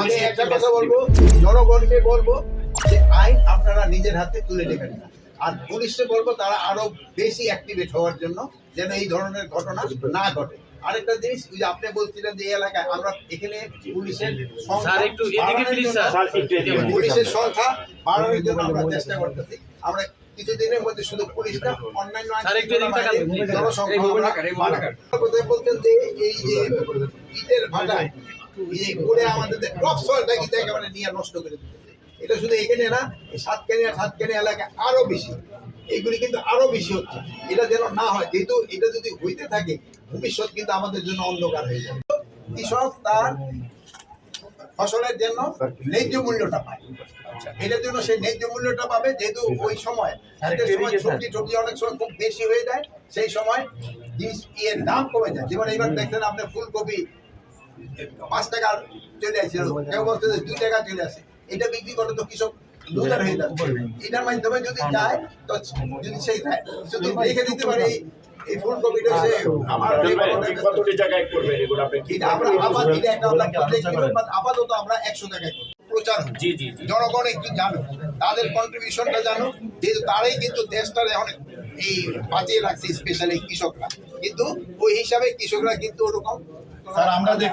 আমি একটা কথা বলব জনগণকে বলব যে আইন আপনারা নিজের হাতে তুলে নেবেন না। আর পুলিশকে বলব তারা আরও বেশি অ্যাক্টিভেট হওয়ার জন্য যেন এই ধরনের ঘটনা না ঘটে। আরেকটা জিনিস ওই যে আপনি বলছিলেন যে এলাকায় আমরা এখানে পুলিশের পুলিশের সংখ্যা বাড়ানোর জন্য আমরা চেষ্টা করতেছি। আমরা কিছুদিনের মধ্যে শুধু অন্যান্য এদিকে তাকান, please। জনসংখ্যা বলছেন যে এই যে ইটের ভাটায় এই করে আমাদের টপ সয়েলটা কিন্তু একেবারে নিয়ে নষ্ট করে দিতেছে এটা শুধু এখানে না এই সাতকানিয়া সাতকানিয়া এলাকায় আরও বেশি। এইগুলি কিন্তু আরও বেশি হচ্ছে। এটা যেন না হয় যেহেতু এটা যদি হইতে থাকে ভবিষ্যৎ কিন্তু আমাদের জন্য অন্ধকার হয়ে যাবে। কৃষক তার ফসলের জন্য ন্যায্য মূল্যটা পায়। এটার জন্য সেই ন্যায্য মূল্যটা পাবে যেহেতু ওই সময় সময় সবজি টবজি অনেক সময় খুব বেশি হয়ে যায় সেই সময় জিনিস এর দাম কমে যায়। যেমন এবার দেখছেন আপনি ফুলকপি পাঁচ টাকা চলে আসছিল কেউ বলছে দুই টাকা চলে আসে। এটা বিক্রি করে তো কৃষক লুজার হয়ে এটার মাধ্যমে যদি যায় তো যদি সেই শুধু রেখে দিতে পারে এই- এই ফুলকপিটা সে আমার কতটি জায়গায় করবেন এগুলো আপনি আমরা আবার এটা একটা আমরা project ছিল, but আপাতত আমরা একশো টাকায় করি। প্রচার জি জি জি। জনগণ একটু জানো তাদের কন্ট্রিবিউশনটা জানো যেহেতু তারাই কিন্তু দেশটারে অনেক এই বাঁচিয়ে রাখছে স্পেশালি কৃষকরা। কিন্তু ওই হিসাবে কৃষকরা কিন্তু ওরকম স্যার আমরা দেখ